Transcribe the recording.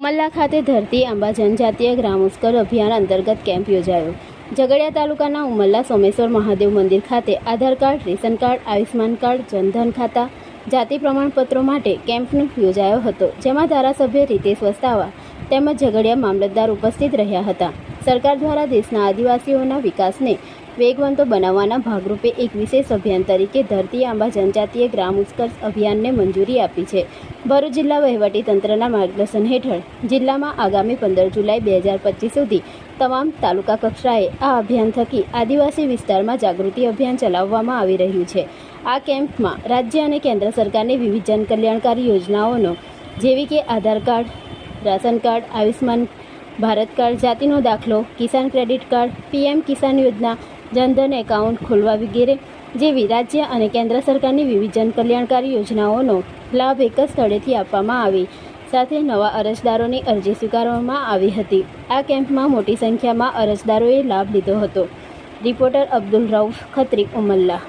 ઉમલ્લા ખાતે ધરતી આંબા જનજાતીય ગ્રામ અભિયાન અંતર્ગત કેમ્પ યોજાયો. ઝઘડિયા તાલુકાના ઉમલ્લા સોમેશ્વર મહાદેવ મંદિર ખાતે Aadhaar card, ration card Ayushman card, Jandhan ખાતા, જાતિ પ્રમાણપત્રો માટે કેમ્પનું યોજાયો હતો, જેમાં ધારાસભ્ય રીતેશ વસ્તાવા તેમજ ઝઘડિયા મામલતદાર ઉપસ્થિત રહ્યા હતા. સરકાર દ્વારા દેશના આદિવાસીઓના વિકાસને વેગવંતો બનાવવાના ભાગરૂપે એક વિશેષ અભિયાન તરીકે ધરતી આંબા જનજાતીય ગ્રામ ઉત્કર્ષ અભિયાનને મંજૂરી આપી છે. ભરૂચ જિલ્લા વહીવટી તંત્રના માર્ગદર્શન હેઠળ જિલ્લામાં આગામી પંદર જુલાઈ બે હજાર પચીસ સુધી તમામ તાલુકા કક્ષાએ આ અભિયાન થકી આદિવાસી વિસ્તારમાં જાગૃતિ અભિયાન ચલાવવામાં આવી રહ્યું છે. આ કેમ્પમાં રાજ્ય અને કેન્દ્ર સરકારની વિવિધ જનકલ્યાણકારી યોજનાઓનો જેવી કે Aadhaar card, ration card Ayushman Bharat card જાતિનો દાખલો, Kisan credit card, PM Kisan યોજના, જનધન એકાઉન્ટ ખોલવા વગેરે, જેવી રાજ્ય અને કેન્દ્ર સરકારની વિવિધ જનકલ્યાણકારી યોજનાઓનો લાભ એક જ સ્થળેથી આપવામાં આવી. સાથે નવા અરજદારોની અરજી સ્વીકારવામાં આવી હતી. આ કેમ્પમાં મોટી સંખ્યામાં અરજદારોએ લાભ લીધો હતો. રિપોર્ટર અબ્દુલ રઉફ, ખત્રી, ઉમલ્લા.